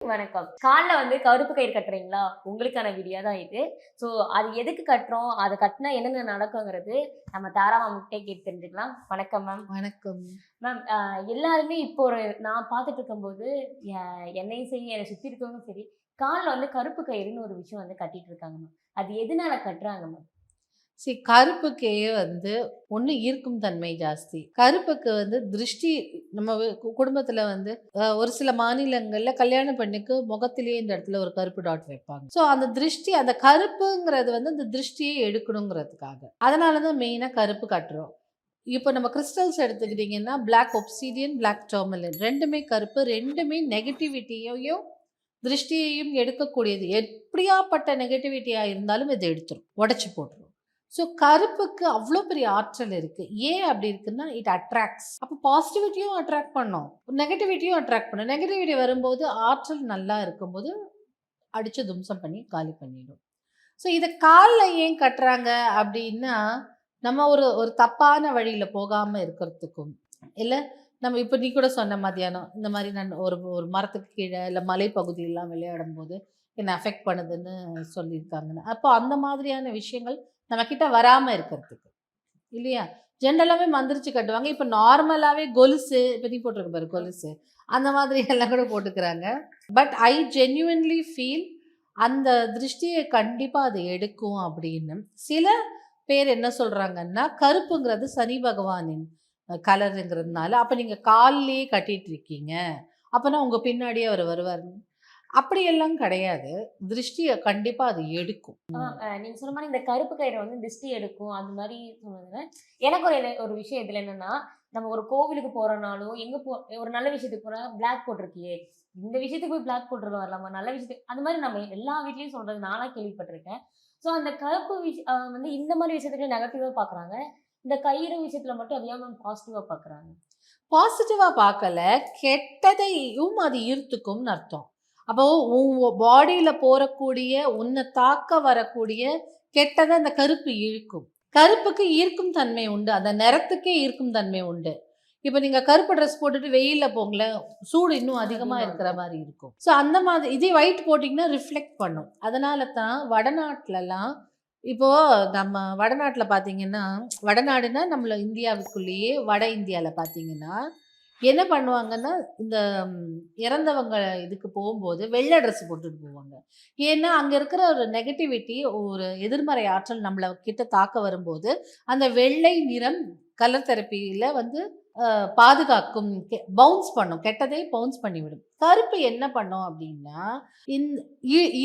வணக்கம். காலில் வந்து கருப்பு கயிறு கட்டுறீங்களா? உங்களுக்கான வீடியோ தான் இது. ஸோ அது எதுக்கு கட்டுறோம்? அதை கட்டினா என்னென்ன நடக்குங்கிறது நம்ம தாரா மேம்கிட்டே கேட்டு தெரிஞ்சுக்கலாம். வணக்கம் மேம் வணக்கம். மேம் எல்லாருமே இப்போ ஒரு நான் பார்த்துட்டு இருக்கும்போது என்னையும் சரி என்னை சுற்றி இருக்கவங்க சரி காலில் வந்து கருப்பு கயிறுன்னு ஒரு விஷயம் வந்து கட்டிட்டு இருக்காங்க மேம் அது எதனால கட்டுறாங்க மேம் சரி கருப்புக்கே வந்து ஒன்று ஈர்க்கும் தன்மை ஜாஸ்தி. கருப்புக்கு வந்து திருஷ்டி நம்ம குடும்பத்தில் வந்து ஒரு சில மாநிலங்களில் கல்யாண பெண்ணுக்கு முகத்திலேயே இந்த இடத்துல ஒரு கருப்பு டாட் வைப்பாங்க. ஸோ அந்த திருஷ்டி அந்த கருப்புங்கிறது வந்து அந்த திருஷ்டியை எடுக்கணுங்கிறதுக்காக. அதனால தான் மெயினாக கருப்பு கட்டுறோம். இப்போ நம்ம கிறிஸ்டல்ஸ் எடுத்துக்கிட்டிங்கன்னா பிளாக் ஒப்சீடியன் பிளாக் டர்மலின் ரெண்டுமே கருப்பு ரெண்டுமே நெகட்டிவிட்டியையும் திருஷ்டியையும் எடுக்கக்கூடியது. எப்படியாப்பட்ட நெகட்டிவிட்டியாக இருந்தாலும் இதை எடுத்துரும். உடச்சி போட்டுரும். ஸோ கருப்புக்கு அவ்வளோ பெரிய ஆற்றல் இருக்கு. ஏன் அப்படி இருக்குன்னா இட் அட்ராக்ட்ஸ் அப்போ பாசிட்டிவிட்டியும் அட்ராக்ட் பண்ணும். நெகட்டிவிட்டியும் அட்ராக்ட் பண்ணும். நெகட்டிவிட்டி வரும்போது ஆற்றல் நல்லா இருக்கும்போது அடித்து தும்சம் பண்ணி காலி பண்ணிடும். ஸோ இதை காலில் ஏன் கட்டுறாங்க அப்படின்னா நம்ம ஒரு ஒரு தப்பான வழியில் போகாமல் இருக்கிறதுக்கும். இல்லை நம்ம இப்போ நீ கூட சொன்ன மத்தியானம் இந்த மாதிரி நான் ஒரு ஒரு மரத்துக்கு கீழே இல்லை மலைப்பகுதியெல்லாம் விளையாடும் போது என்னை அஃபெக்ட் பண்ணுதுன்னு சொல்லியிருக்காங்கன்னு. அப்போ அந்த மாதிரியான விஷயங்கள் நம்ம கிட்ட வராமல் இருக்கிறதுக்கு. இல்லையா? ஜென்ரலாகவே மந்திரிச்சு கட்டுவாங்க. இப்போ நார்மலாகவே கொலுசு இப்போ நீ போட்டிருக்க பாரு கொலுசு. அந்த மாதிரி எல்லாம் கூட போட்டுக்கிறாங்க. பட் ஐ ஜென்யூன்லி ஃபீல் அந்த திருஷ்டியை கண்டிப்பாக அது எடுக்கும் அப்படின்னு. சில பேர் என்ன சொல்கிறாங்கன்னா கருப்புங்கிறது சனி பகவானின் கலருங்கிறதுனால அப்போ நீங்கள் கால்லேயே கட்டிகிட்டு இருக்கீங்க. அப்போனா உங்கள் பின்னாடியே அவர் வருவார். அப்படியெல்லாம் கிடையாது. திருஷ்டியை கண்டிப்பாக அது எடுக்கும். நீங்க சொன்ன மாதிரி இந்த கருப்பு கயிறை வந்து திருஷ்டி எடுக்கும். அது மாதிரி சொன்னதுல எனக்கு ஒரு ஒரு விஷயம் இதுல என்னன்னா நம்ம ஒரு கோவிலுக்கு போறனாலும் எங்க போ ஒரு நல்ல விஷயத்துக்கு போனா பிளாக் போட்டிருக்கியே. இந்த விஷயத்துக்கு போய் பிளாக் போட்டுருக்க வரலாமா நல்ல விஷயத்துக்கு அந்த மாதிரி நம்ம எல்லா வீட்லயும் சொல்றது நானா கேள்விப்பட்டிருக்கேன். ஸோ அந்த கருப்பு விஷ ஆஹ் வந்து இந்த மாதிரி விஷயத்துக்கு நெகட்டிவா பாக்குறாங்க. இந்த கயிறு விஷயத்துல மட்டும் அது ஏன் பாசிட்டிவா பாக்குறாங்க? பாசிட்டிவாக பார்க்கல கெட்டதையும் அது ஈர்த்துக்கும்னு அர்த்தம். அப்போ உன் பாடியில் போறக்கூடிய உன்னை தாக்க வரக்கூடிய கெட்டதை அந்த கருப்பு இழுக்கும். கருப்புக்கு ஈர்க்கும் தன்மை உண்டு. அந்த நிறத்துக்கே ஈர்க்கும் தன்மை உண்டு. இப்போ நீங்கள் கருப்பு ட்ரெஸ் போட்டுட்டு வெயிலில் போங்களேன் சூடு இன்னும் அதிகமாக அதிகமா இருக்கிற. மாதிரி இருக்கும். ஸோ அந்த மாதிரி இதே ஒயிட் போட்டிங்கன்னா ரிஃப்ளெக்ட் பண்ணும். அதனால தான் வடநாட்டிலலாம் இப்போ நம்ம வடநாட்டில் பார்த்தீங்கன்னா வடநாடுனா நம்மள இந்தியாவுக்குள்ளேயே வட இந்தியாவில் பார்த்தீங்கன்னா என்ன பண்ணுவாங்கன்னா இந்த இறந்தவங்க இதுக்கு போகும்போது வெள்ளை ட்ரெஸ் போட்டுட்டு போவாங்க. ஏன்னா அங்கே இருக்கிற ஒரு நெகட்டிவிட்டி ஒரு எதிர்மறை ஆற்றல் நம்மளை கிட்ட தாக்க வரும்போது அந்த வெள்ளை நிறம் கலர் தெரப்பியில் வந்து பாதுகாக்கும் பவுன்ஸ் பண்ணும் கெட்டதை பவுன்ஸ் பண்ணிவிடும். கருப்பு என்ன பண்ணும் அப்படின்னா இந்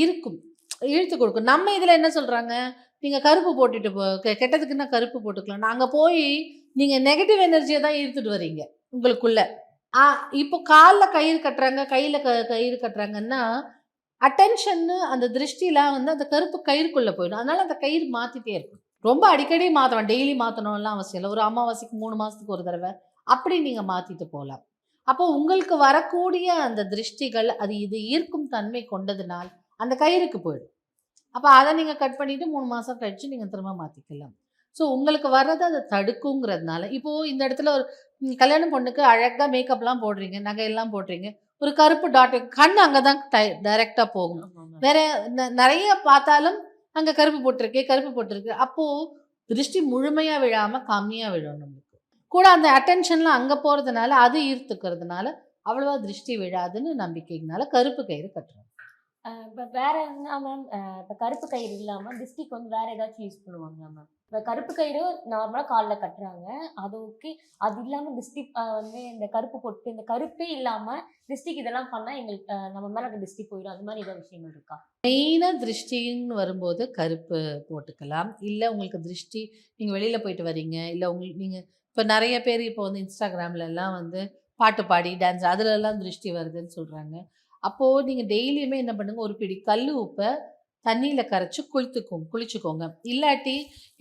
இருக்கும் இழுத்து கொடுக்கும். நம்ம இதில் என்ன சொல்கிறாங்க நீங்கள் கருப்பு போட்டுட்டு போ கெட்டதுக்குன்னா கருப்பு போட்டுக்கலாம். நாங்கள் போய் நீங்கள் நெகட்டிவ் எனர்ஜியை தான் இழுத்துட்டு வர்றீங்க உங்களுக்குள்ள. ஆ, இப்போ காலில் கயிறு கட்டுறாங்க கையில் க கயிறு கட்டுறாங்கன்னா அட்டென்ஷன்னு அந்த திருஷ்டிலாம் வந்து அந்த கருப்பு கயிறுக்குள்ளே போயிடும். அதனால் அந்த கயிறு மாற்றிட்டே இருக்கும். ரொம்ப அடிக்கடி மாற்றணும் டெய்லி மாற்றணும்லாம் அவசியம் இல்லை. ஒரு அமாவாசைக்கு மூணு மாதத்துக்கு ஒரு தடவை அப்படி நீங்கள் மாற்றிட்டு போகலாம். அப்போ உங்களுக்கு வரக்கூடிய அந்த திருஷ்டிகள் அது இது ஈர்க்கும் தன்மை கொண்டதுனால் அந்த கயிறுக்கு போயிடும். அப்போ அதை நீங்கள் கட் பண்ணிவிட்டு மூணு மாதம் கழிச்சு நீங்கள் திரும்ப மாற்றிக்கலாம் ஸோ உங்களுக்கு வர்றதை அதை தடுக்குங்கிறதுனால இப்போது இந்த இடத்துல ஒரு ம், கல்யாண பொண்ணுக்கு அழகாக மேக்கப்லாம் போடுறீங்க நகையெல்லாம் போடுறீங்க ஒரு கருப்பு டாட் கண் அங்கே தான் டைரெக்டாக போகும். வேற நிறைய பார்த்தாலும் அங்கே கருப்பு போட்டிருக்கு கருப்பு போட்டிருக்கு. அப்போது திருஷ்டி முழுமையாக விழாமல் கம்மியாக விழும் நம்மளுக்கு. கூட அந்த அட்டென்ஷன்லாம் அங்கே போகிறதுனால அது ஈர்த்துக்கிறதுனால அவ்வளோவா திருஷ்டி விழாதுன்னு நம்பிக்கைனால கருப்பு கயிறு கட்டுறோம். இப்போ வேற என்ன மேம் இப்போ கருப்பு கயிறு இல்லாமல் டிஸ்டிக் வந்து வேற ஏதாச்சும் யூஸ் பண்ணுவாங்க மேம் இப்போ கருப்பு கயிறு நார்மலாக காலில் கட்டுறாங்க. அது ஓகே அது இல்லாமல் டிஸ்டிக் வந்து இந்த கருப்பு போட்டு இந்த கருப்பே இல்லாமல் டிஸ்டிக் இதெல்லாம் பண்ணால் எங்களுக்கு நம்ம மேலே அந்த டிஸ்ட்ரிக் போயிடும். அது மாதிரி ஏதாவது விஷயங்கள் இருக்கா? மெயினாக திருஷ்டின்னு வரும்போது கருப்பு போட்டுக்கலாம். இல்லை உங்களுக்கு திருஷ்டி நீங்கள் வெளியில் போயிட்டு வரீங்க இல்லை உங்களுக்கு நீங்கள் இப்போ நிறைய பேர் இப்போ வந்து இன்ஸ்டாகிராம்லலாம் வந்து பாட்டு பாடி டான்ஸ் அதுலலாம் திருஷ்டி வருதுன்னு சொல்கிறாங்க அப்போது நீங்கள் டெய்லியுமே என்ன பண்ணுங்க ஒரு பிடி கல் உப்பை தண்ணியில் கரைச்சி குளித்துக்கோங்க குளிச்சுக்கோங்க. இல்லாட்டி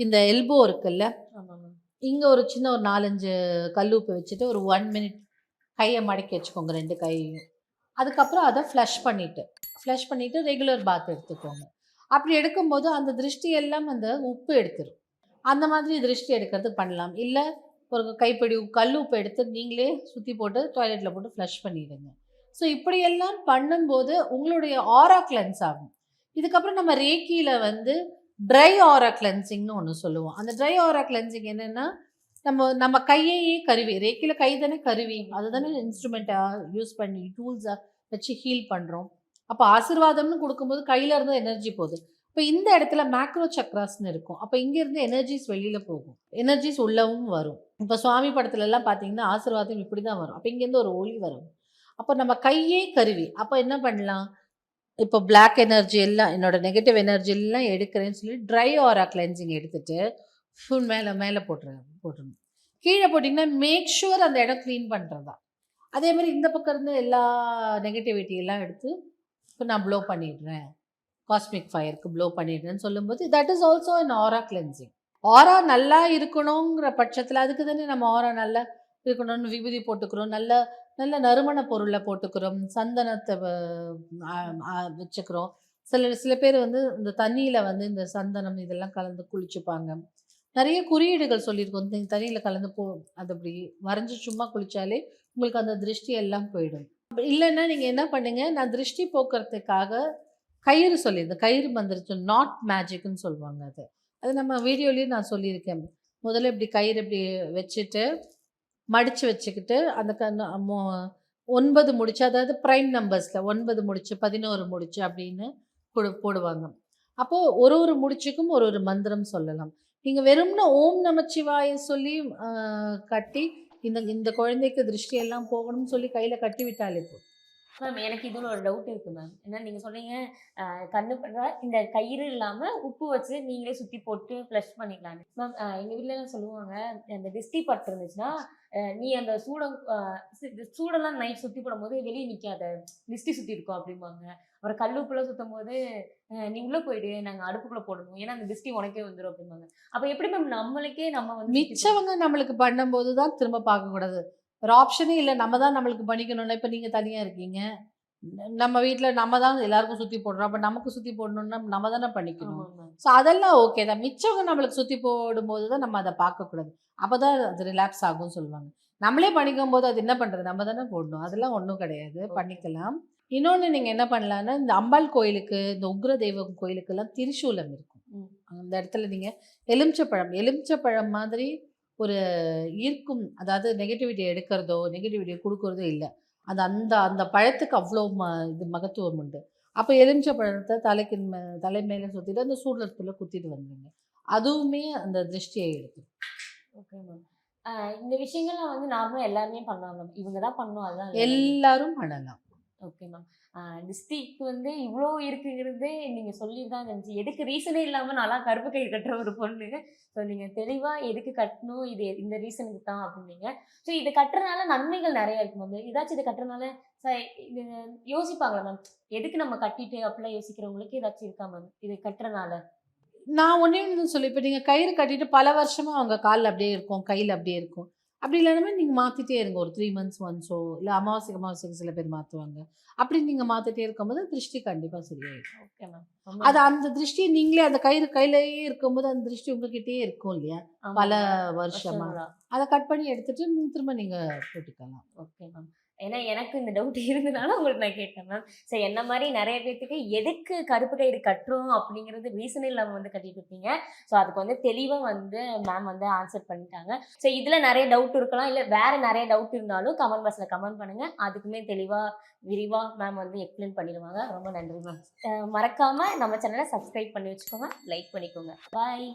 இந்த எல்போ இருக்குல்ல இங்கே ஒரு சின்ன ஒரு நாலஞ்சு கல் உப்பு வச்சுட்டு ஒரு ஒன் மினிட் கையை மடக்கி வச்சுக்கோங்க ரெண்டு கையையும். அதுக்கப்புறம் அதை ஃப்ளஷ் பண்ணிவிட்டு ஃப்ளஷ் பண்ணிவிட்டு ரெகுலர் பாத் எடுத்துக்கோங்க. அப்படி எடுக்கும்போது அந்த திருஷ்டி எல்லாம் அந்த உப்பு எடுத்துரும். அந்த மாதிரி திருஷ்டி எடுக்கிறதுக்கு பண்ணலாம். இல்லை ஒரு கைப்பிடி கல் உப்பு எடுத்து நீங்களே சுற்றி போட்டு டாய்லெட்டில் போட்டு ஃப்ளஷ் பண்ணிவிடுங்க ஸோ இப்படியெல்லாம் பண்ணும்போது உங்களுடைய ஆரா கிளென்ஸ் ஆகும். இதுக்கப்புறம் நம்ம ரேக்கியில் வந்து ட்ரை ஆரா கிளென்சிங்னு ஒன்று சொல்லுவோம். அந்த ட்ரை ஆரா கிளென்சிங் என்னென்னா நம்ம நம்ம கையையே கருவி ரேக்கியில் கை தானே கருவி அதுதானே இன்ஸ்ட்ருமெண்ட்டாக யூஸ் பண்ணி டூல்ஸாக வச்சு ஹீல் பண்ணுறோம் அப்போ ஆசீர்வாதம்னு கொடுக்கும்போது கையில் இருந்து எனர்ஜி போகுது. இப்போ இந்த இடத்துல மேக்ரோ சக்ராஸ்னு இருக்கும். அப்போ இங்கேருந்து எனர்ஜிஸ் வெளியில் போகும். எனர்ஜிஸ் உள்ளவும் வரும். இப்போ சுவாமி படத்துலலாம் பார்த்தீங்கன்னா ஆசிர்வாதம் இப்படி தான் வரும். அப்போ இங்கேருந்து ஒரு ஒளி வரும். அப்போ நம்ம கையே கருவி. அப்போ என்ன பண்ணலாம்? இப்போ பிளாக் எனர்ஜி எல்லாம் என்னோட நெகட்டிவ் எனர்ஜி எல்லாம் எடுக்கிறேன்னு சொல்லி ட்ரை ஆரா கிளென்சிங் எடுத்துட்டு ஃபுல் மேலே மேலே போட்டுருவேன் போட்டுருணும் கீழே போட்டிங்கன்னா மேக் ஷுவர் அந்த இடம் க்ளீன் பண்ணுறதா அதே மாதிரி இந்த பக்கம் இருந்து எல்லா நெகட்டிவிட்டி எல்லாம் எடுத்து இப்போ நான் ப்ளோ பண்ணிடுறேன். காஸ்மிக் ஃபயருக்கு ப்ளோ பண்ணிடுறேன்னு சொல்லும்போது that is also in aura cleansing aura நல்லா இருக்கணுங்கிற பட்சத்தில் அதுக்கு தானே நம்ம ஆரா நல்லா இருக்கணும்னு விபூதி போட்டுக்கிறோம் நல்ல நல்ல நறுமண பொருளை போட்டுக்கிறோம் சந்தனத்தை வச்சுக்கிறோம். சில சில பேர் வந்து இந்த தண்ணியில் வந்து இந்த சந்தனம் இதெல்லாம் கலந்து குளிச்சுப்பாங்க. நிறைய குறியீடுகள் சொல்லியிருக்கோம். தண்ணியில் கலந்து போ அது அப்படி வரைஞ்சி சும்மா குளித்தாலே உங்களுக்கு அந்த திருஷ்டி எல்லாம் போயிடும். அப்படி இல்லைன்னா நீங்கள் என்ன பண்ணுங்கள் நான் திருஷ்டி போக்குறதுக்காக கயிறு சொல்லியிருந்தேன் கயிறு மந்திரிச்சு நாட் மேஜிக்னு சொல்லுவாங்க அது. அது நம்ம வீடியோலேயும் நான் சொல்லியிருக்கேன். முதல்ல இப்படி கயிறு இப்படி வச்சுட்டு மடித்து வச்சுக்கிட்டு அந்த க மொ- ஒன்பது முடிச்சு அதாவது ப்ரைம் நம்பர்ஸில் ஒன்பது முடிச்சு பதினோரு முடிச்சு அப்படின்னு போடு போடுவாங்க. அப்போது ஒரு ஒரு முடிச்சுக்கும் ஒரு ஒரு மந்திரம் சொல்லலாம். நீங்கள் வெறும்னா ஓம் நமச்சிவாய சொல்லி கட்டி இந்த இந்த குழந்தைக்கு திருஷ்டி எல்லாம் போகணும்னு சொல்லி கையில் கட்டி விட்டாலே போதும். மேம் எனக்கு இதுல ஒரு டவுட் இருக்கு மேம். என்ன நீங்க சொன்னீங்க அஹ், கண்ணு பண்ற இந்த கயிறு இல்லாம உப்பு வச்சு நீங்களே சுத்தி போட்டு ஃப்ளஷ் பண்ணிக்கலாம் மேம் எங்க வீட்ல எல்லாம் சொல்லுவாங்க அந்த டிஸ்டி பட்டு இருந்துச்சுன்னா அஹ், நீ அந்த சூடம் அஹ், சூடெல்லாம் நைட் சுத்தி போடும்போது வெளியே நிக்காத. டிஸ்டி சுத்தி இருக்கும் அப்படிம்பாங்க. அப்புறம் கல்லுப்புள்ள சுத்தும் போது நீ உள்ள போயிடு நாங்க அடுப்புக்குள்ள போடணும். ஏன்னா அந்த டிஸ்டி உனக்கே வந்துடும் அப்படிம்பாங்க. அப்ப எப்படி மேம் நம்மளுக்கே நம்ம வந்து மிச்சவங்க நம்மளுக்கு பண்ணும்போது தான் திரும்ப பார்க்கக்கூடாது. ஒரு ஆப்ஷனே இல்லை. நம்ம தான் நம்மளுக்கு பண்ணிக்கணும்னா இப்போ நீங்கள் தனியாக இருக்கீங்க. நம்ம வீட்டில் நம்ம தான் எல்லாருக்கும் சுற்றி போடுறோம். அப்போ நமக்கு சுற்றி போடணும்னா நம்ம தானே பண்ணிக்கணும். ஸோ அதெல்லாம் ஓகே தான். மிச்சவங்க நம்மளுக்கு சுற்றி போடும்போது தான் நம்ம அதை பார்க்கக்கூடாது. அப்போ தான் அது ரிலாக்ஸ் ஆகும்னு சொல்லுவாங்க. நம்மளே பண்ணிக்கும் போது அது என்ன பண்ணுறது நம்ம தானே போடணும். அதெல்லாம் ஒன்றும் கிடையாது. பண்ணிக்கலாம். இன்னொன்று நீங்கள் என்ன பண்ணலான்னா இந்த அம்பாள் கோயிலுக்கு இந்த உக்ர தெய்வம் கோயிலுக்கெல்லாம் திரிசூலம் இருக்கும். அந்த இடத்துல நீங்கள் எலுமிச்சப்பழம் எலுமிச்சப்பழம் மாதிரி ஒரு ஈர்க்கும் அதாவது நெகட்டிவிட்டி எடுக்கிறதோ நெகட்டிவிட்டி கொடுக்கறதோ இல்லை. அது அந்த அந்த பழத்துக்கு அவ்வளோ ம இது மகத்துவம் உண்டு. அப்போ எலுமிச்சை பழத்தை தலைக்கு தலை மேலே சுற்றிட்டு அந்த சூடத்தில் குத்திட்டு வந்துடுங்க அதுவுமே அந்த திருஷ்டியை எடுக்கும். ஓகே மேம் இந்த விஷயங்கள்லாம் வந்து நார்மலாக எல்லாருமே பண்ணலாம். இவங்க தான் பண்ணணும் அதுதான். எல்லாரும் பண்ணலாம். ஓகே மேம் டிஸ்டிக் வந்து இவ்வளோ இருக்குங்கிறது நீங்கள் சொல்லி தான் இருந்துச்சு. எதுக்கு ரீசனே இல்லாமல் நல்லா கருப்பு கை கட்டுற ஒரு பொண்ணு. ஸோ நீங்கள் தெளிவாக எதுக்கு கட்டணும்? இது இந்த ரீசனுக்கு தான் அப்படின்னீங்க. ஸோ இது கட்டுறதுனால நன்மைகள் நிறைய இருக்கு மேம் ஏதாச்சும் இது கட்டுறதுனால ச- இது யோசிப்பாங்களா மேம் எதுக்கு நம்ம கட்டிட்டு அப்படிலாம் யோசிக்கிறவங்களுக்கு ஏதாச்சும் இருக்கா மேம் இது கட்டுறதுனால. நான் ஒன்றே ஒன்று சொல்லி இப்போ நீங்கள் கயிறு கட்டிட்டு பல வருஷமாக அவங்க காலில் அப்படியே இருக்கும் கையில் அப்படியே இருக்கும். அப்படி இல்லாமல் நீங்கள் மாற்றிட்டே இருங்க. ஒரு த்ரீ மந்த்ஸ் ஒன்ஸோ இல்லை அமாவாசைக்கு அமாவாசைக்கு சில பேர் மாற்றுவாங்க அப்படி நீங்கள் மாற்றிட்டே இருக்கும்போது திருஷ்டி கண்டிப்பாக சரியாயிடும் ஓகே மேம் அது அந்த திருஷ்டி நீங்களே அந்த கயிறு கையிலேயே இருக்கும்போது அந்த திருஷ்டி உங்ககிட்டயே இருக்கும் இல்லையா? பல வருஷமா. அதை கட் பண்ணி எடுத்துட்டு திரும்ப நீங்க போட்டுக்கலாம். ஓகே ஏன்னா எனக்கு இந்த டவுட் இருந்தனால உங்களுக்கு நான் கேட்டேன் மேம் ஸோ என்ன மாதிரி நிறைய பேர்த்துக்கு எதுக்கு கருப்பு கயிறு கட்டுறோம் அப்படிங்கிறது ரீசன் இல்லாமல் வந்து கட்டிட்டு இருப்பீங்க. ஸோ அதுக்கு வந்து தெளிவாக வந்து மேம் வந்து ஆன்சர் பண்ணிட்டாங்க. ஸோ இதில் நிறைய டவுட் இருக்கலாம். இல்லை வேற நிறைய டவுட் இருந்தாலும் கமெண்ட் பாக்ஸில் கமெண்ட் பண்ணுங்கள் அதுக்குமே தெளிவாக விரிவாக மேம் வந்து எக்ஸ்பிளைன் பண்ணிடுவாங்க. ரொம்ப நன்றி மேம் மறக்காமல் நம்ம சேனலை சப்ஸ்கிரைப் பண்ணி வச்சுக்கோங்க. லைக் பண்ணிக்கோங்க. பாய்